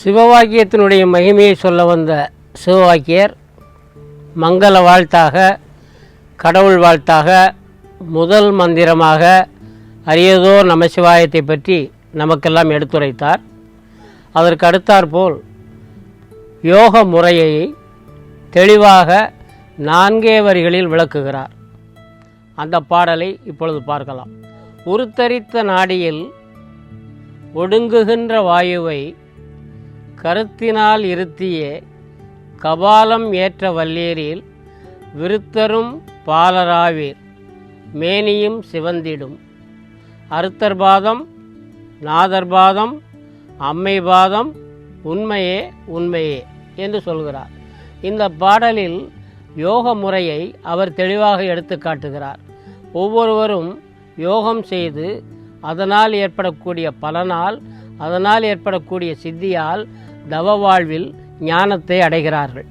சிவவாக்கியத்தினுடைய மகிமையை சொல்ல வந்த சிவவாக்கியர் மங்கள வாழ்த்தாக கடவுள் வாழ்த்தாக முதல் மந்திரமாக அரியதோ நமசிவாயத்தை பற்றி நமக்கெல்லாம் எடுத்துரைத்தார். அதற்கு அடுத்தாற்போல் யோக முறையை தெளிவாக நான்கே வரிகளில் விளக்குகிறார். அந்த பாடலை இப்பொழுது பார்க்கலாம். உருத்தரித்த நாடியில் ஒடுங்குகின்ற வாயுவை கருத்தினால் இருத்தியே கபாலம் ஏற்ற வல்லீரில் விருத்தரும் பாலராவீர் மேனியும் சிவந்திடும். அருத்தர்பாதம் நாதர்பாதம் அம்மைபாதம் உண்மையே உண்மையே என்று சொல்கிறார். இந்த பாடலில் யோக முறையை அவர் தெளிவாக எடுத்து காட்டுகிறார். ஒவ்வொருவரும் யோகம் செய்து அதனால் ஏற்படக்கூடிய பலனால் அதனால் ஏற்படக்கூடிய சித்தியால் தவ வாழ்வில் ஞானத்தை அடைகிறார்கள்.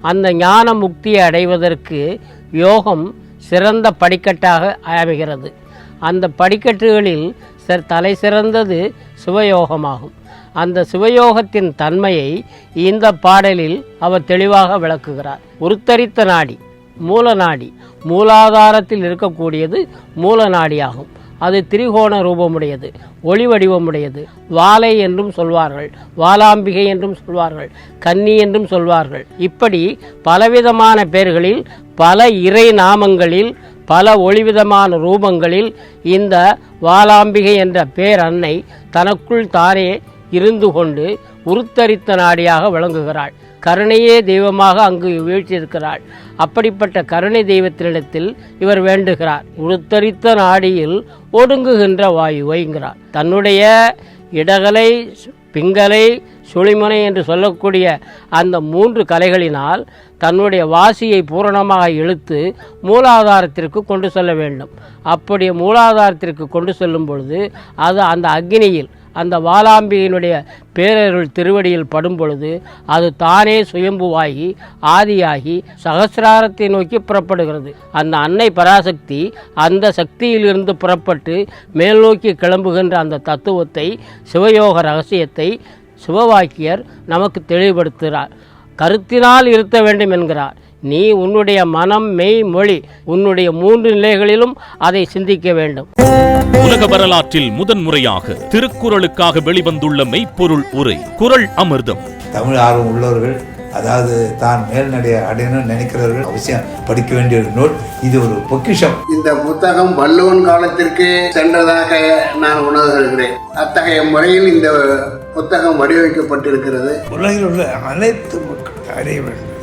அந்த ஞான முக்தியை அடைவதற்கு யோகம் சிறந்த படிக்கட்டாக அமைகிறது. அந்த படிக்கட்டுகளில் சிற- தலை சிறந்தது சிவயோகமாகும். அந்த சிவயோகத்தின் தன்மையை இந்த பாடலில் அவர் தெளிவாக விளக்குகிறார். உருத்தரித்த நாடி மூல நாடி மூலாதாரத்தில் இருக்கக்கூடியது மூல நாடியாகும் அது திரிகோண ரூபமுடையது ஒளி வடிவமுடையது. வாலை என்றும் சொல்வார்கள் வாலாம்பிகை என்றும் சொல்வார்கள் கன்னி என்றும் சொல்வார்கள். இப்படி பலவிதமான பெயர்களில் பல இறை நாமங்களில் பல ஒளிவிதமான ரூபங்களில் இந்த வாலாம்பிகை என்ற பேர் அன்னை தனக்குள் தானே இருந்து கொண்டு உருத்தரித்த நாடியாக விளங்குகிறாள். கருணையே தெய்வமாக அங்கு வீழ்த்தியிருக்கிறாள். அப்படிப்பட்ட கருணை தெய்வத்தினிடத்தில் இவர் வேண்டுகிறார். உருத்தரித்த நாடியில் ஒடுங்குகின்ற வாயுவைங்கிறார். தன்னுடைய இடகலை பிங்கலை சுழிமுனை என்று சொல்லக்கூடிய அந்த மூன்று கலைகளினால் தன்னுடைய வாசியை பூரணமாக இழுத்து மூலாதாரத்திற்கு கொண்டு செல்ல வேண்டும். அப்படி மூலாதாரத்திற்கு கொண்டு செல்லும் பொழுது அது அந்த அக்னியில் அந்த வாலாம்பியினுடைய பேரருள் திருவடியில் படும் பொழுது அது தானே சுயம்புவாகி ஆதியாகி சகசிராரத்தை நோக்கி புறப்படுகிறது. அந்த அன்னை பராசக்தி அந்த சக்தியிலிருந்து புறப்பட்டு மேல் நோக்கி கிளம்புகின்ற அந்த தத்துவத்தை சிவயோக ரகசியத்தை சிவவாக்கியர் நமக்கு தெளிவுபடுத்துகிறார். கருத்தினால் இருத்த வேண்டும் என்கிறார். நீ உன்னுடைய மனம் மெய் மொழி உன்னுடைய மூன்று நிலைகளிலும் அதை சிந்திக்க வேண்டும். உலக வரலாற்றில் முதன்முறையாக திருக்குறளுக்காக வெளிவந்துள்ள மெய்ப்பொருள் உரை குறள் அமிர்தம். தமிழ் ஆர்வம் உள்ளவர்கள் அதாவது தான் மேல்நடை அடையணும்னு நினைக்கிறவர்கள் அவசியம் படிக்க வேண்டிய ஒரு நூல். இது ஒரு பொக்கிஷம். இந்த புத்தகம் வள்ளுவன் காலத்திற்கு சென்றதாக நான் உணர்கிறேன் அத்தகைய முறையில் இந்த புத்தகம் வடிவமைக்கப்பட்டிருக்கிறது. உலகில் உள்ள அனைத்து மக்கள் அறிய வேண்டும்.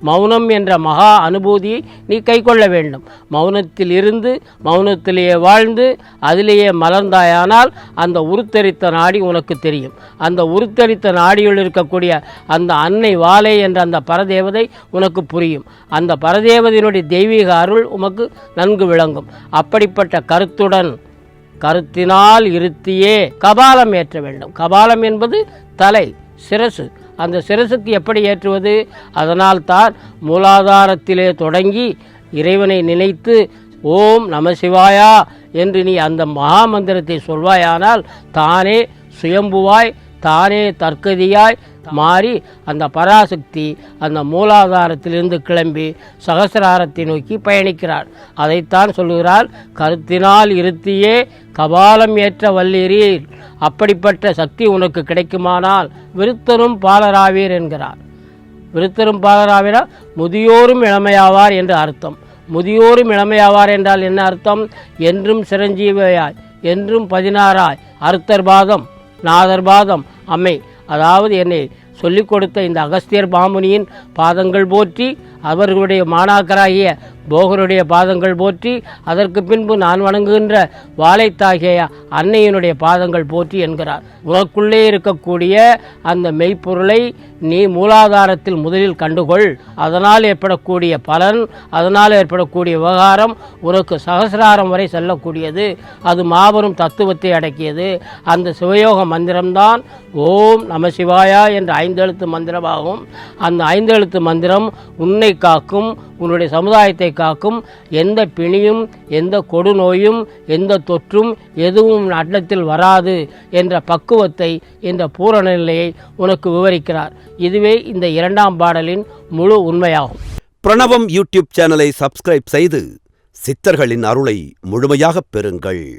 மௌனம் என்ற மகா அனுபூதியை நீ கைக்கொள்ள வேண்டும். மௌனத்தில் இருந்து மௌனத்திலேயே வாழ்ந்து அதிலேயே மலர்ந்தாயானால் அந்த உருத்தரித்த நாடி உனக்கு தெரியும். அந்த உருத்தரித்த நாடியில் இருக்கக்கூடிய அந்த அன்னை வாலை என்ற அந்த பரதேவதை உனக்கு புரியும். அந்த பரதேவதையினுடைய தெய்வீக அருள் உமக்கு நன்கு விளங்கும். அப்படிப்பட்ட கருத்துடன் கருத்தினால் இருத்தியே கபாலம் ஏற்ற வேண்டும். கபாலம் என்பது தலை சிரசு. அந்த சிரசுக்கு எப்படி ஏற்றுவது? அதனால் தான் மூலாதாரத்திலே தொடங்கி இறைவனை நினைத்து ஓம் நம சிவாயா என்று நீ அந்த மகா மந்திரத்தை சொல்வாயானால் தானே சுயம்புவாய் தானே தற்கதியாய் மாறி அந்த பராசக்தி அந்த மூலாதாரத்திலிருந்து கிளம்பி சகசிராரத்தை நோக்கி பயணிக்கிறார் அதைத்தான் சொல்கிறார் கருத்தினால் இருத்தியே கபாலம் ஏற்ற வல்லீரீர். அப்படிப்பட்ட சக்தி உனக்கு கிடைக்குமானால் விருத்தரும் பாலராவீர் என்கிறார். விருத்தரும் பாலராவினால் முதியோரும் இளமையாவார் என்று அர்த்தம். முதியோரும் இளமையாவார் என்றால் என்ன அர்த்தம்? என்றும் சிரஞ்சீவியாய் என்றும் பதினாறாய் அர்த்தர் பாதம் நாதர் பாதம் அம்மை. அதாவது என்னை சொல்லிக் கொடுத்த இந்த அகஸ்தியர் பாமுனியின் பாதங்கள் போற்றி அவர்களுடைய மாணாக்கராகிய போகருடைய பாதங்கள் போற்றி அதற்கு பின்பு நான் வணங்குகின்ற வாழைத்தாகிய அன்னையினுடைய பாதங்கள் போற்றி என்கிறார். உனக்குள்ளே இருக்கக்கூடிய அந்த மெய்ப்பொருளை நீ மூலாதாரத்தில் முதலில் கண்டுகொள். அதனால் ஏற்படக்கூடிய பலன் அதனால் ஏற்படக்கூடிய விவகாரம் உனக்கு சகசிராரம் வரை செல்லக்கூடியது. அது மாபெரும் தத்துவத்தை அடக்கியது. அந்த சிவயோக மந்திரம்தான் ஓம் நம சிவாயா என்ற ஐந்தெழுத்து மந்திரமாகும். அந்த ஐந்தெழுத்து மந்திரம் உன்னை காக்கும் உன்னுடைய சமுதாயத்தை காக்கும் எந்த பிணியும் எந்த கொடுநோயும் எந்த தொற்றும் எதுவும் அண்டத்தில் வராது என்ற பக்குவத்தை இந்த பூரண நிலையை உனக்கு விவரிக்கிறார். இதுவே இந்த இரண்டாம் பாடலின் முழு உண்மையாகும். பிரணவம் யூடியூப் சேனலை சப்ஸ்கிரைப் செய்து சித்தர்களின் அருளை முழுமையாகப் பெறுங்கள்.